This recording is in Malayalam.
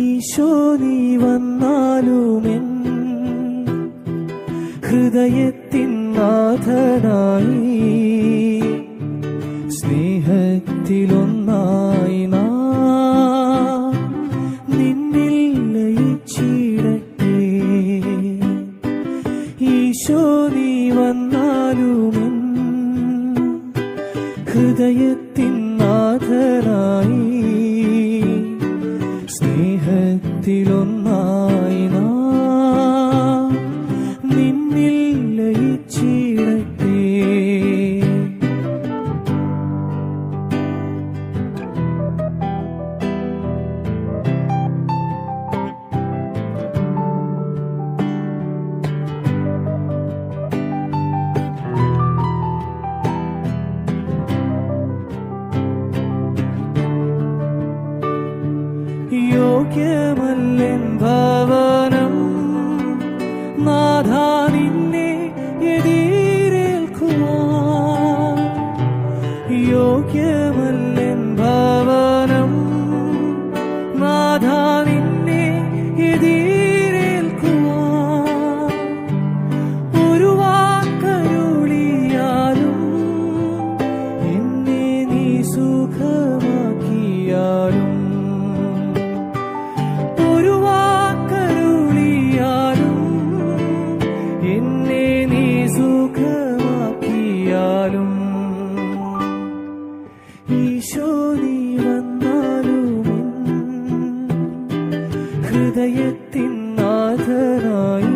ഈശോ നീ വന്നാലുമെൻ ഹൃദയത്തിൻ നാഥനായി സ്നേഹത്തിലൊന്നായി നാം. നിന്നിൽ ലയിച്ചിടക്കേ ഈശോ നീ വന്നാലും ഹൃദയത്തിൻ നാഥരായി സ്നേഹത്തിലൊന്നായി के मल्लिम भा ഈശോ നീ വന്നാലും ഹൃദയത്തിൻ നാഥനായി